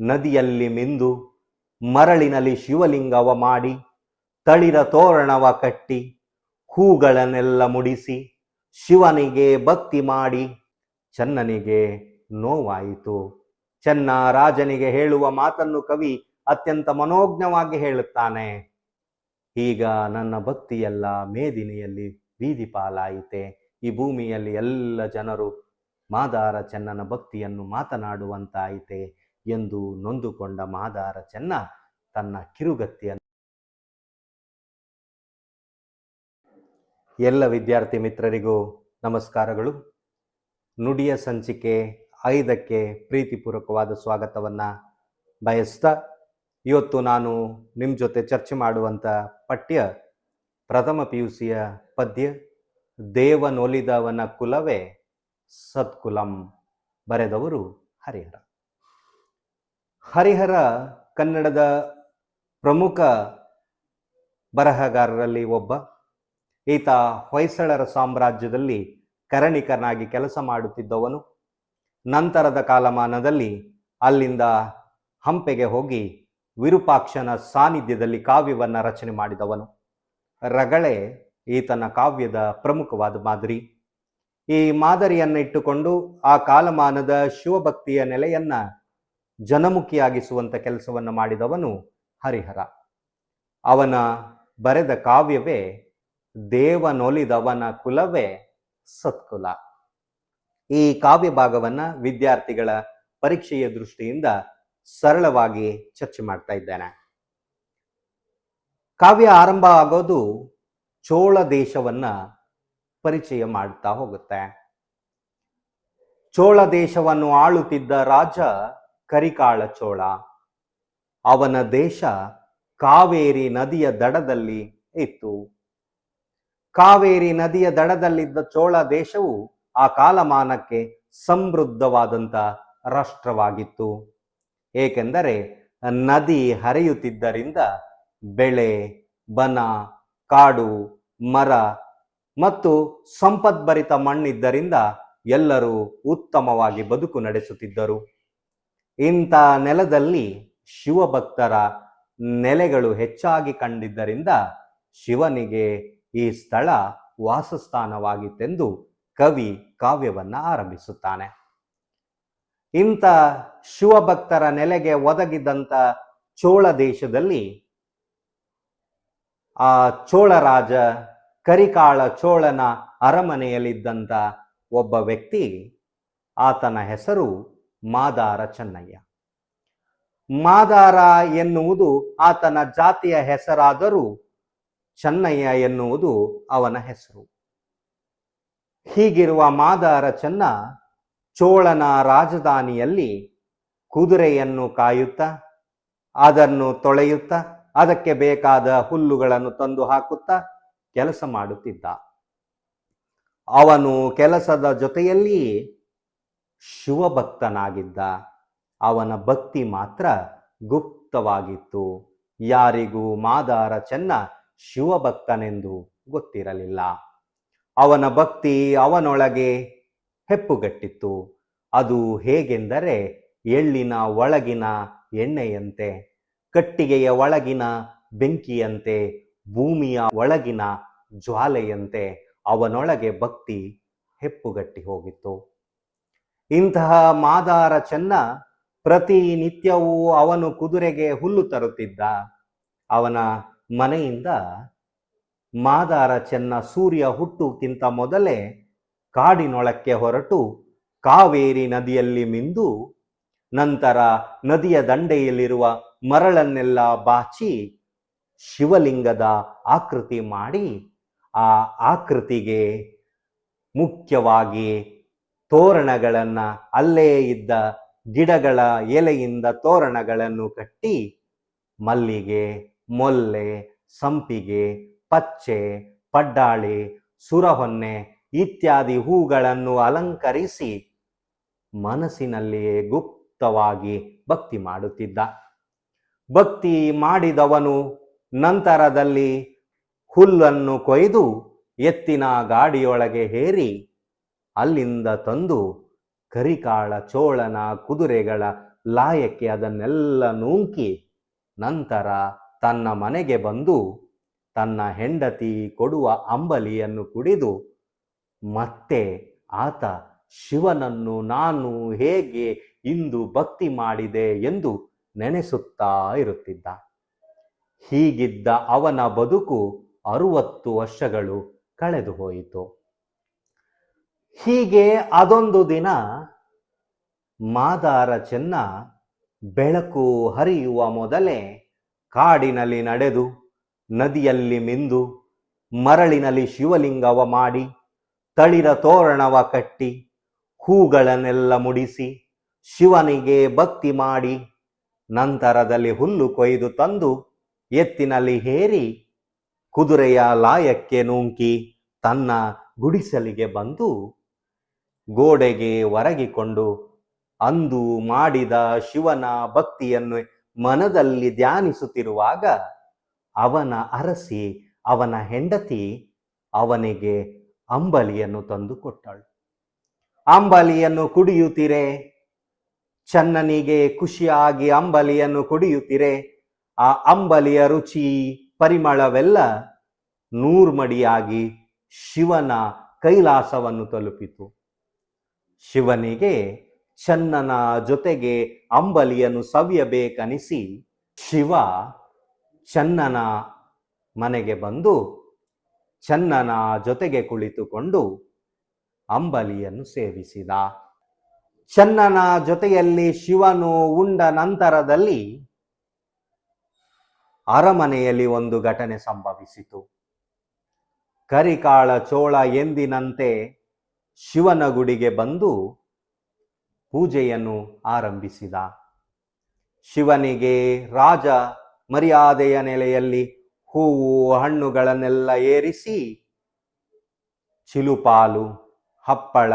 ನದಿಯಲ್ಲಿ ಮಿಂದು ಮರಳಿನಲ್ಲಿ ಶಿವಲಿಂಗವ ಮಾಡಿ, ತಳಿರ ತೋರಣವ ಕಟ್ಟಿ, ಹೂಗಳನ್ನೆಲ್ಲ ಮುಡಿಸಿ ಶಿವನಿಗೆ ಭಕ್ತಿ ಮಾಡಿ, ಚನ್ನನಿಗೆ ನೋವಾಯಿತು. ಚೆನ್ನ ರಾಜನಿಗೆ ಹೇಳುವ ಮಾತನ್ನು ಕವಿ ಅತ್ಯಂತ ಮನೋಜ್ಞವಾಗಿ ಹೇಳುತ್ತಾನೆ. ಈಗ ನನ್ನ ಭಕ್ತಿಯೆಲ್ಲ ಮೇದಿನಿಯಲ್ಲಿ ಬೀದಿ ಪಾಲಾಯಿತೆ. ಈ ಭೂಮಿಯಲ್ಲಿ ಎಲ್ಲ ಜನರು ಮಾದಾರ ಚೆನ್ನನ ಭಕ್ತಿಯನ್ನು ಮಾತನಾಡುವಂತಾಯಿತೆ. ಎಂದು ನೊಂದುಕೊಂಡ ಮಾದಾರ ಚೆನ್ನ ತನ್ನ ಕಿರುಗತ್ತಿಯನ್ನು ಎಲ್ಲ ವಿದ್ಯಾರ್ಥಿ ಮಿತ್ರರಿಗೂ ನಮಸ್ಕಾರಗಳು. ನುಡಿಯ ಸಂಚಿಕೆ ಐದಕ್ಕೆ ಪ್ರೀತಿಪೂರ್ವಕವಾದ ಸ್ವಾಗತವನ್ನು ಬಯಸ್ತಾ ಇವತ್ತು ನಾನು ನಿಮ್ಮ ಜೊತೆ ಚರ್ಚೆ ಮಾಡುವಂಥ ಪಠ್ಯ ಪ್ರಥಮ ಪಿ ಯು ಸಿಯ ಪದ್ಯ ದೇವನೊಲಿದವನ ಕುಲವೇ ಸತ್ಕುಲಂ ಬರೆದವರು ಹರಿಹರ. ಹರಿಹರ ಕನ್ನಡದ ಪ್ರಮುಖ ಬರಹಗಾರರಲ್ಲಿ ಒಬ್ಬ. ಈತ ಹೊಯ್ಸಳರ ಸಾಮ್ರಾಜ್ಯದಲ್ಲಿ ಕರಣಿಕನಾಗಿ ಕೆಲಸ ಮಾಡುತ್ತಿದ್ದವನು. ನಂತರದ ಕಾಲಮಾನದಲ್ಲಿ ಅಲ್ಲಿಂದ ಹಂಪೆಗೆ ಹೋಗಿ ವಿರೂಪಾಕ್ಷನ ಸಾನ್ನಿಧ್ಯದಲ್ಲಿ ಕಾವ್ಯವನ್ನು ರಚನೆ ಮಾಡಿದವನು. ರಗಳೆ ಈತನ ಕಾವ್ಯದ ಪ್ರಮುಖವಾದ ಮಾದರಿ. ಈ ಮಾದರಿಯನ್ನು ಇಟ್ಟುಕೊಂಡು ಆ ಕಾಲಮಾನದ ಶಿವಭಕ್ತಿಯ ನೆಲೆಯನ್ನ ಜನಮುಖಿಯಾಗಿಸುವಂತ ಕೆಲಸವನ್ನು ಮಾಡಿದವನು ಹರಿಹರ. ಅವನ ಬರೆದ ಕಾವ್ಯವೇ ದೇವನೊಲಿದವನ ಕುಲವೇ ಸತ್ಕುಲ. ಈ ಕಾವ್ಯ ಭಾಗವನ್ನ ವಿದ್ಯಾರ್ಥಿಗಳ ಪರೀಕ್ಷೆಯ ದೃಷ್ಟಿಯಿಂದ ಸರಳವಾಗಿ ಚರ್ಚೆ ಮಾಡ್ತಾ ಇದ್ದೇನೆ. ಕಾವ್ಯ ಆರಂಭ ಆಗೋದು ಚೋಳ ದೇಶವನ್ನ ಪರಿಚಯ ಮಾಡ್ತಾ ಹೋಗುತ್ತೆ. ಚೋಳ ದೇಶವನ್ನು ಆಳುತ್ತಿದ್ದ ರಾಜ ಕರಿಕಾಳ ಚೋಳ ಅವನ ದೇಶ ಕಾವೇರಿ ನದಿಯ ದಡದಲ್ಲಿ ಇತ್ತು. ಕಾವೇರಿ ನದಿಯ ದಡದಲ್ಲಿದ್ದ ಚೋಳ ದೇಶವು ಆ ಕಾಲಮಾನಕ್ಕೆ ಸಮೃದ್ಧವಾದಂತ ರಾಷ್ಟ್ರವಾಗಿತ್ತು. ಏಕೆಂದರೆ ನದಿ ಹರಿಯುತ್ತಿದ್ದರಿಂದ ಬೆಳೆ, ಬನ, ಕಾಡು, ಮರ ಮತ್ತು ಸಂಪದ್ಭರಿತ ಮಣ್ಣಿದ್ದರಿಂದ ಎಲ್ಲರೂ ಉತ್ತಮವಾಗಿ ಬದುಕು ನಡೆಸುತ್ತಿದ್ದರು. ಇಂಥ ನೆಲದಲ್ಲಿ ಶಿವಭಕ್ತರ ನೆಲೆಗಳು ಹೆಚ್ಚಾಗಿ ಕಂಡಿದ್ದರಿಂದ ಶಿವನಿಗೆ ಈ ಸ್ಥಳ ವಾಸಸ್ಥಾನವಾಗಿತ್ತೆಂದು ಕವಿ ಕಾವ್ಯವನ್ನ ಆರಂಭಿಸುತ್ತಾನೆ. ಇಂಥ ಶಿವಭಕ್ತರ ನೆಲೆಗೆ ಒದಗಿದಂಥ ಚೋಳ ದೇಶದಲ್ಲಿ ಆ ಚೋಳರಾಜ ಕರಿಕಾಳ ಚೋಳನ ಅರಮನೆಯಲ್ಲಿದ್ದಂತ ಒಬ್ಬ ವ್ಯಕ್ತಿ ಆತನ ಹೆಸರು ಮಾದಾರ ಚೆನ್ನಯ್ಯ. ಮಾದಾರ ಎನ್ನುವುದು ಆತನ ಜಾತಿಯ ಹೆಸರಾದರೂ ಚೆನ್ನಯ್ಯ ಎನ್ನುವುದು ಅವನ ಹೆಸರು. ಹೀಗಿರುವ ಮಾದಾರ ಚೆನ್ನ ಚೋಳನ ರಾಜಧಾನಿಯಲ್ಲಿ ಕುದುರೆಯನ್ನು ಕಾಯುತ್ತಾ, ಅದನ್ನು ತೊಳೆಯುತ್ತಾ, ಅದಕ್ಕೆ ಬೇಕಾದ ಹುಲ್ಲುಗಳನ್ನು ತಂದು ಹಾಕುತ್ತಾ ಕೆಲಸ ಮಾಡುತ್ತಿದ್ದ. ಅವನು ಕೆಲಸದ ಜೊತೆಯಲ್ಲಿ ಶಿವಭಕ್ತನಾಗಿದ್ದ ಅವನ ಭಕ್ತಿ ಮಾತ್ರ ಗುಪ್ತವಾಗಿತ್ತು. ಯಾರಿಗೂ ಮಾದಾರ ಚೆನ್ನ ಶಿವಭಕ್ತನೆಂದು ಗೊತ್ತಿರಲಿಲ್ಲ. ಅವನ ಭಕ್ತಿ ಅವನೊಳಗೆ ಹೆಪ್ಪುಗಟ್ಟಿತ್ತು. ಅದು ಹೇಗೆಂದರೆ ಎಳ್ಳಿನ ಒಳಗಿನ ಎಣ್ಣೆಯಂತೆ, ಕಟ್ಟಿಗೆಯ ಒಳಗಿನ ಬೆಂಕಿಯಂತೆ, ಭೂಮಿಯ ಒಳಗಿನ ಜ್ವಾಲೆಯಂತೆ ಅವನೊಳಗೆ ಭಕ್ತಿ ಹೆಪ್ಪುಗಟ್ಟಿ ಹೋಗಿತ್ತು. ಇಂತಹ ಮಾದಾರ ಚೆನ್ನ ಪ್ರತಿನಿತ್ಯವೂ ಅವನು ಕುದುರೆಗೆ ಹುಲ್ಲು ತರುತ್ತಿದ್ದ. ಅವನ ಮನೆಯಿಂದ ಮಾದಾರ ಚೆನ್ನ ಸೂರ್ಯ ಹುಟ್ಟುಕ್ಕಿಂತ ಮೊದಲೇ ಕಾಡಿನೊಳಕ್ಕೆ ಹೊರಟು ಕಾವೇರಿ ನದಿಯಲ್ಲಿ ಮಿಂದು ನಂತರ ನದಿಯ ದಂಡೆಯಲ್ಲಿರುವ ಮರಳನ್ನೆಲ್ಲ ಬಾಚಿ ಶಿವಲಿಂಗದ ಆಕೃತಿ ಮಾಡಿ ಆ ಆಕೃತಿಗೆ ಮುಖ್ಯವಾಗಿ ತೋರಣಗಳನ್ನ ಅಲ್ಲೇ ಇದ್ದ ಗಿಡಗಳ ಎಲೆಯಿಂದ ತೋರಣಗಳನ್ನು ಕಟ್ಟಿ ಮಲ್ಲಿಗೆ, ಮೊಲ್ಲೆ, ಸಂಪಿಗೆ, ಪಚ್ಚೆ, ಪಡ್ಡಾಳಿ, ಸುರಹೊನ್ನೆ ಇತ್ಯಾದಿ ಹೂಗಳನ್ನು ಅಲಂಕರಿಸಿ ಮನಸ್ಸಿನಲ್ಲಿಯೇ ಗುಪ್ತವಾಗಿ ಭಕ್ತಿ ಮಾಡುತ್ತಿದ್ದ. ಭಕ್ತಿ ಮಾಡಿದವನು ನಂತರದಲ್ಲಿ ಹುಲ್ಲನ್ನು ಕೊಯ್ದು ಎತ್ತಿನ ಗಾಡಿಯೊಳಗೆ ಹೇರಿ ಅಲ್ಲಿಂದ ತಂದು ಕರಿಕಾಳ, ಚೋಳನ, ಕುದುರೆಗಳ ಲಾಯಕ್ಕೆ ಅದನ್ನೆಲ್ಲ ನೂಂಕಿ ನಂತರ ತನ್ನ ಮನೆಗೆ ಬಂದು ತನ್ನ ಹೆಂಡತಿ ಕೊಡುವ ಅಂಬಲಿಯನ್ನು ಕುಡಿದು ಮತ್ತೆ ಆತ ಶಿವನನ್ನು ನಾನು ಹೇಗೆ ಇಂದು ಭಕ್ತಿ ಮಾಡಿದೆ ಎಂದು ನೆನೆಸುತ್ತಾ ಇರುತ್ತಿದ್ದ. ಹೀಗಿದ್ದ ಅವನ ಬದುಕು ಅರುವತ್ತು ವರ್ಷಗಳು ಕಳೆದು ಹೋಯಿತು ಹೀಗೆ ಅದೊಂದು ದಿನ ಮಾದಾರ ಚೆನ್ನ ಬೆಳಕು ಹರಿಯುವ ಮೊದಲೇ ಕಾಡಿನಲ್ಲಿ ನಡೆದು, ನದಿಯಲ್ಲಿ ಮಿಂದು, ಮರಳಿನಲ್ಲಿ ಶಿವಲಿಂಗವ ಮಾಡಿ, ತಳಿರ ತೋರಣವ ಕಟ್ಟಿ, ಹೂಗಳನ್ನೆಲ್ಲ ಮುಡಿಸಿ, ಶಿವನಿಗೆ ಭಕ್ತಿ ಮಾಡಿ, ನಂತರದಲ್ಲಿ ಹುಲ್ಲು ಕೊಯ್ದು ತಂದು, ಎತ್ತಿನಲ್ಲಿ ಹೇರಿ, ಕುದುರೆಯ ಲಾಯಕ್ಕೆ ನೂಂಕಿ ತನ್ನ ಗುಡಿಸಲಿಗೆ ಬಂದು ಗೋಡೆಗೆ ಒರಗಿಕೊಂಡು ಅಂದು ಮಾಡಿದ ಶಿವನ ಭಕ್ತಿಯನ್ನು ಮನದಲ್ಲಿ ಧ್ಯಾನಿಸುತ್ತಿರುವಾಗ ಅವನ ಅರಸಿ, ಅವನ ಹೆಂಡತಿ ಅವನಿಗೆ ಅಂಬಲಿಯನ್ನು ತಂದು ಕೊಟ್ಟಳು. ಅಂಬಲಿಯನ್ನು ಕುಡಿಯುತ್ತೀರೆ, ಚನ್ನನಿಗೆ ಖುಷಿಯಾಗಿ ಅಂಬಲಿಯನ್ನು ಕುಡಿಯುತ್ತೀರೆ, ಆ ಅಂಬಲಿಯ ರುಚಿ, ಪರಿಮಳವೆಲ್ಲ ನೂರ್ಮಡಿಯಾಗಿ ಶಿವನ ಕೈಲಾಸವನ್ನು ತಲುಪಿತು. ಶಿವನಿಗೆ ಚನ್ನನ ಜೊತೆಗೆ ಅಂಬಲಿಯನ್ನು ಸವಿಯಬೇಕನಿಸಿ ಶಿವ ಚನ್ನನ ಮನೆಗೆ ಬಂದು ಚನ್ನನ ಜೊತೆಗೆ ಕುಳಿತುಕೊಂಡು ಅಂಬಲಿಯನ್ನು ಸೇವಿಸಿದ. ಚನ್ನನ ಜೊತೆಯಲ್ಲಿ ಶಿವನು ಉಂಡ ನಂತರದಲ್ಲಿ ಅರಮನೆಯಲ್ಲಿ ಒಂದು ಘಟನೆ ಸಂಭವಿಸಿತು. ಕರಿಕಾಳ ಚೋಳ ಎಂದಿನಂತೆ ಶಿವನ ಗುಡಿಗೆ ಬಂದು ಪೂಜೆಯನ್ನು ಆರಂಭಿಸಿದ. ಶಿವನಿಗೆ ರಾಜ ಮರ್ಯಾದೆಯ ನೆಲೆಯಲ್ಲಿ ಹೂವು, ಹಣ್ಣುಗಳನ್ನೆಲ್ಲ ಏರಿಸಿ ಚಿಲುಪಾಲು, ಹಪ್ಪಳ,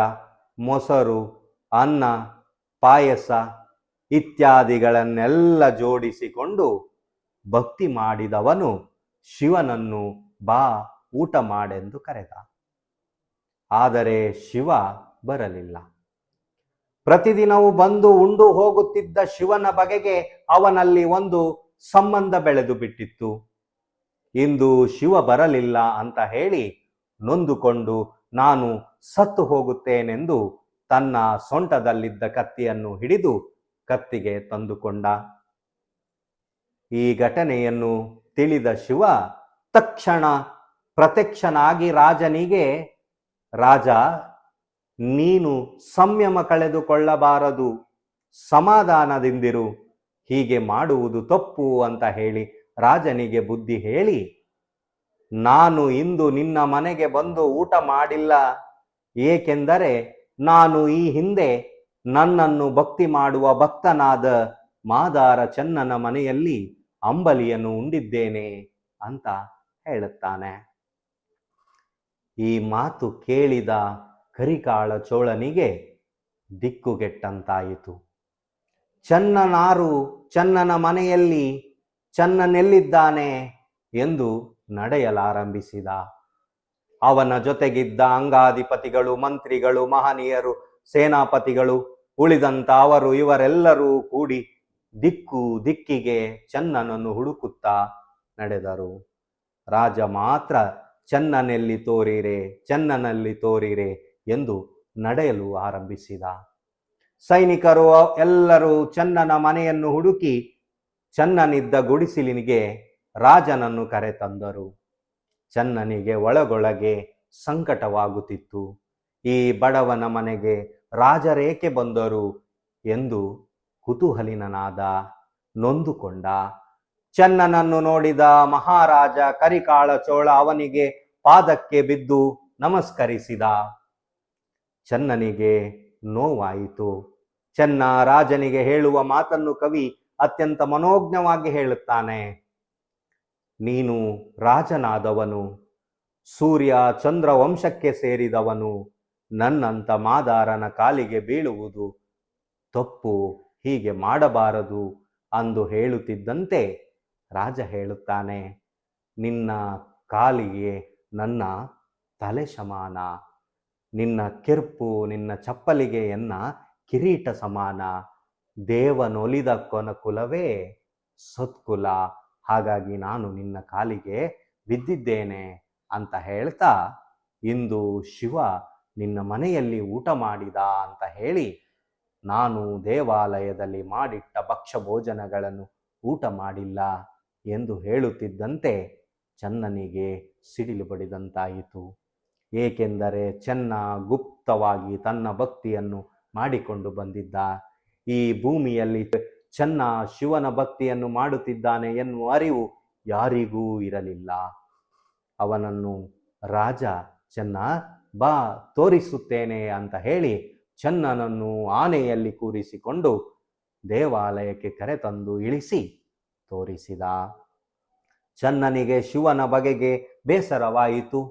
ಮೊಸರು, ಅನ್ನ, ಪಾಯಸ ಇತ್ಯಾದಿಗಳನ್ನೆಲ್ಲ ಜೋಡಿಸಿಕೊಂಡು ಭಕ್ತಿ ಮಾಡಿದವನು ಶಿವನನ್ನು ಬಾ ಊಟ ಮಾಡೆಂದು ಕರೆದ. ಆದರೆ ಶಿವ ಬರಲಿಲ್ಲ. ಪ್ರತಿದಿನವೂ ಬಂದು ಉಂಡು ಹೋಗುತ್ತಿದ್ದ ಶಿವನ ಬಗೆಗೆ ಅವನಲ್ಲಿ ಒಂದು ಸಂಬಂಧ ಬೆಳೆದು ಬಿಟ್ಟಿತ್ತು. ಇಂದು ಶಿವ ಬರಲಿಲ್ಲ ಅಂತ ಹೇಳಿ ನೊಂದುಕೊಂಡು ನಾನು ಸತ್ತು ಹೋಗುತ್ತೇನೆಂದು ತನ್ನ ಸೊಂಟದಲ್ಲಿದ್ದ ಕತ್ತಿಯನ್ನು ಹಿಡಿದು ಕತ್ತಿಗೆ ತಂದುಕೊಂಡ. ಈ ಘಟನೆಯನ್ನು ತಿಳಿದ ಶಿವ ತಕ್ಷಣ ಪ್ರತ್ಯಕ್ಷನಾಗಿ ರಾಜನಿಗೆ ರಾಜ, ನೀನು ಸಂಯಮ ಕಳೆದುಕೊಳ್ಳಬಾರದು, ಸಮಾಧಾನದಿಂದಿರು, ಹೀಗೆ ಮಾಡುವುದು ತಪ್ಪು ಅಂತ ಹೇಳಿ ರಾಜನಿಗೆ ಬುದ್ಧಿ ಹೇಳಿ, ನಾನು ಇಂದು ನಿನ್ನ ಮನೆಗೆ ಬಂದು ಊಟ ಮಾಡಿಲ್ಲ, ಏಕೆಂದರೆ ನಾನು ಈ ಹಿಂದೆ ನನ್ನನ್ನು ಭಕ್ತಿ ಮಾಡುವ ಭಕ್ತನಾದ ಮಾದಾರ ಚೆನ್ನನ ಮನೆಯಲ್ಲಿ ಅಂಬಲಿಯನ್ನು ಉಂಡಿದ್ದೇನೆ ಅಂತ ಹೇಳುತ್ತಾನೆ. ಈ ಮಾತು ಕೇಳಿದ ಕರಿಕಾಳ ಚೋಳನಿಗೆ ದಿಕ್ಕುಗೆಟ್ಟಂತಾಯಿತು. ಚನ್ನನಾರು ಚನ್ನನ ಮನೆಯಲ್ಲಿ ಚನ್ನನೆಲ್ಲಿದ್ದಾನೆ? ಎಂದು ನಡೆಯಲಾರಂಭಿಸಿದ. ಅವನ ಜೊತೆಗಿದ್ದ ಅಂಗಾಧಿಪತಿಗಳು, ಮಂತ್ರಿಗಳು, ಮಹನೀಯರು, ಸೇನಾಪತಿಗಳು, ಉಳಿದಂತ ಅವರು ಇವರೆಲ್ಲರೂ ಕೂಡಿ ದಿಕ್ಕು ದಿಕ್ಕಿಗೆ ಚನ್ನನನ್ನು ಹುಡುಕುತ್ತಾ ನಡೆದರು. ರಾಜ ಮಾತ್ರ ಚನ್ನನೆಲ್ಲಿ ತೋರಿರೆ, ಚನ್ನನಲ್ಲಿ ತೋರಿರೆ ಎಂದು ನಡೆಯಲು ಆರಂಭಿಸಿದ. ಸೈನಿಕರು ಎಲ್ಲರೂ ಚನ್ನನ ಮನೆಯನ್ನು ಹುಡುಕಿ ಚನ್ನನಿದ್ದ ಗುಡಿಸಿಲಿನಿಗೆ ರಾಜನನ್ನು ಕರೆತಂದರು. ಚನ್ನನಿಗೆ ಒಳಗೊಳಗೆ ಸಂಕಟವಾಗುತ್ತಿತ್ತು. ಈ ಬಡವನ ಮನೆಗೆ ರಾಜರೇಕೆ ಬಂದರು ಎಂದು ಕುತೂಹಲಿನನಾದ ನೊಂದುಕೊಂಡ. ಚನ್ನನನ್ನು ನೋಡಿದ ಮಹಾರಾಜ ಕರಿಕಾಳ ಚೋಳ ಅವನಿಗೆ ಪಾದಕ್ಕೆ ಬಿದ್ದು ನಮಸ್ಕರಿಸಿದ. ಚನ್ನನಿಗೆ ನೋವಾಯಿತು. ಚೆನ್ನ ರಾಜನಿಗೆ ಹೇಳುವ ಮಾತನ್ನು ಕವಿ ಅತ್ಯಂತ ಮನೋಜ್ಞವಾಗಿ ಹೇಳುತ್ತಾನೆ. ನೀನು ರಾಜನಾದವನು. ಸೂರ್ಯ ಚಂದ್ರ ವಂಶಕ್ಕೆ ಸೇರಿದವನು. ನನ್ನಂತ ಮಾದಾರನ ಕಾಲಿಗೆ ಬೀಳುವುದು ತಪ್ಪು, ಹೀಗೆ ಮಾಡಬಾರದು ಅಂದು ಹೇಳುತ್ತಿದ್ದಂತೆ ರಾಜ ಹೇಳುತ್ತಾನೆ, ನಿನ್ನ ಕಾಲಿಗೆ ನನ್ನ ತಲೆ ಸಮಾನ, ನಿನ್ನ ಕಿರ್ಪು ನಿನ್ನ ಚಪ್ಪಲಿಗೆ ಎನ್ನ ಕಿರೀಟ ಸಮಾನ. ದೇವನೊಲಿದ ಕೊನ ಕುಲವೇ ಸತ್ಕುಲ, ಹಾಗಾಗಿ ನಾನು ನಿನ್ನ ಕಾಲಿಗೆ ಬಿದ್ದಿದ್ದೇನೆ ಅಂತ ಹೇಳ್ತಾ, ಇಂದು ಶಿವ ನಿನ್ನ ಮನೆಯಲ್ಲಿ ಊಟ ಮಾಡಿದ ಅಂತ ಹೇಳಿ, ನಾನು ದೇವಾಲಯದಲ್ಲಿ ಮಾಡಿಟ್ಟ ಭಕ್ಷ್ಯ ಭೋಜನಗಳನ್ನು ಊಟ ಮಾಡಿಲ್ಲ. ಎಂದು ಹೇಳುತ್ತಿದ್ದಂತೆ ಚನ್ನನಿಗೆ ಸಿಡಿಲು ಬಡಿದಂತಾಯಿತು. ಏಕೆಂದರೆ ಚೆನ್ನ ಗುಪ್ತವಾಗಿ ತನ್ನ ಭಕ್ತಿಯನ್ನು ಮಾಡಿಕೊಂಡು ಬಂದಿದ್ದ. ಈ ಭೂಮಿಯಲ್ಲಿ ಚೆನ್ನ ಶಿವನ ಭಕ್ತಿಯನ್ನು ಮಾಡುತ್ತಿದ್ದಾನೆ ಎನ್ನುವ ಅರಿವು ಯಾರಿಗೂ ಇರಲಿಲ್ಲ. ಅವನನ್ನು, ರಾಜ, ಚೆನ್ನ, ಬಾ, ತೋರಿಸುತ್ತೇನೆ ಅಂತ ಹೇಳಿ ಚನ್ನನನ್ನು ಆನೆಯಲ್ಲಿ ಕೂರಿಸಿಕೊಂಡು ದೇವಾಲಯಕ್ಕೆ ಕರೆತಂದು ಇಳಿಸಿ ತೋರಿಸಿದ? ಚನ್ನನಿಗೆ ಶಿವನ ಬಗೆಗೆ ಬೇಸರವಾಯಿತು.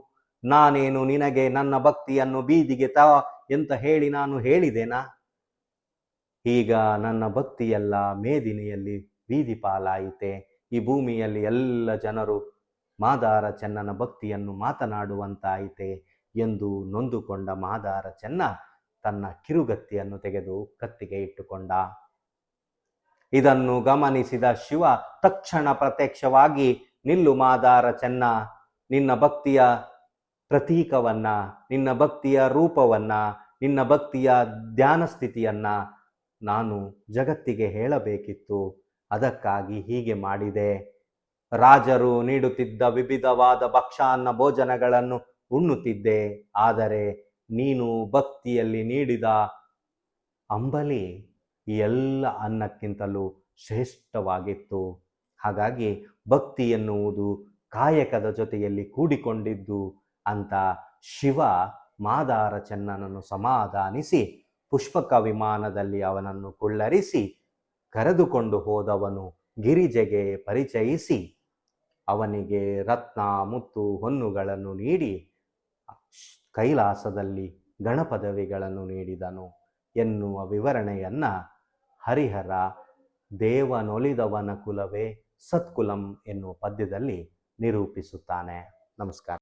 ನಾನೇನು ನಿನಗೆ ನನ್ನ ಭಕ್ತಿಯನ್ನು ಬೀದಿಗೆ ತ ಎಂತ ಹೇಳಿ ನಾನು ಹೇಳಿದೆನಾ? ಈಗ ನನ್ನ ಭಕ್ತಿಯೆಲ್ಲ ಮೇದಿನಿಯಲ್ಲಿ ಬೀದಿ ಪಾಲಾಯಿತೆ. ಈ ಭೂಮಿಯಲ್ಲಿ ಎಲ್ಲ ಜನರು ಮಾದಾರ ಚೆನ್ನನ ಭಕ್ತಿಯನ್ನು ಮಾತನಾಡುವಂತಾಯಿತೆ ಎಂದು ನೊಂದುಕೊಂಡ ಮಾದಾರ ಚೆನ್ನ ತನ್ನ ಕಿರುಗತ್ತಿಯನ್ನು ತೆಗೆದು ಕತ್ತಿಗೆ ಇಟ್ಟುಕೊಂಡ. ಇದನ್ನು ಗಮನಿಸಿದ ಶಿವ ತಕ್ಷಣ ಪ್ರತ್ಯಕ್ಷವಾಗಿ, ನಿಲ್ಲು ಮಾದಾರ ಚೆನ್ನ, ನಿನ್ನ ಭಕ್ತಿಯ ಪ್ರತೀಕವನ್ನ, ನಿನ್ನ ಭಕ್ತಿಯ ರೂಪವನ್ನ, ನಿನ್ನ ಭಕ್ತಿಯ ಧ್ಯಾನ ಸ್ಥಿತಿಯನ್ನ ನಾನು ಜಗತ್ತಿಗೆ ಹೇಳಬೇಕಿತ್ತು. ಅದಕ್ಕಾಗಿ ಹೀಗೆ ಮಾಡಿದೆ. ರಾಜರು ನೀಡುತ್ತಿದ್ದ ವಿವಿಧವಾದ ಭಕ್ಷಾನ್ನ ಭೋಜನಗಳನ್ನು ಉಣ್ಣುತ್ತಿದ್ದೆ. ಆದರೆ ನೀನು ಭಕ್ತಿಯಲ್ಲಿ ನೀಡಿದ ಅಂಬಲಿ ಈ ಎಲ್ಲ ಅನ್ನಕ್ಕಿಂತಲೂ ಶ್ರೇಷ್ಠವಾಗಿತ್ತು. ಹಾಗಾಗಿ ಭಕ್ತಿ ಎನ್ನುವುದು ಕಾಯಕದ ಜೊತೆಯಲ್ಲಿ ಕೂಡಿಕೊಂಡಿದ್ದು ಅಂತ ಶಿವ ಮಾದಾರ ಚೆನ್ನನನ್ನು ಸಮಾಧಾನಿಸಿ ಪುಷ್ಪಕ ವಿಮಾನದಲ್ಲಿ ಅವನನ್ನು ಕುಳ್ಳರಿಸಿ ಕರೆದುಕೊಂಡು ಹೋದವನು ಗಿರಿಜೆಗೆ ಪರಿಚಯಿಸಿ ಅವನಿಗೆ ರತ್ನ, ಮುತ್ತು, ಹೊನ್ನುಗಳನ್ನು ನೀಡಿ ಕೈಲಾಸದಲ್ಲಿ ಗಣಪದವಿಗಳನ್ನು ನೀಡಿದನು ಎನ್ನುವ ವಿವರಣೆಯನ್ನ ಹರಿಹರ ದೇವನೊಲಿದವನ ಕುಲವೇ ಸತ್ಕುಲಂ ಎನ್ನುವ ಪದ್ಯದಲ್ಲಿ ನಿರೂಪಿಸುತ್ತಾನೆ. ನಮಸ್ಕಾರ.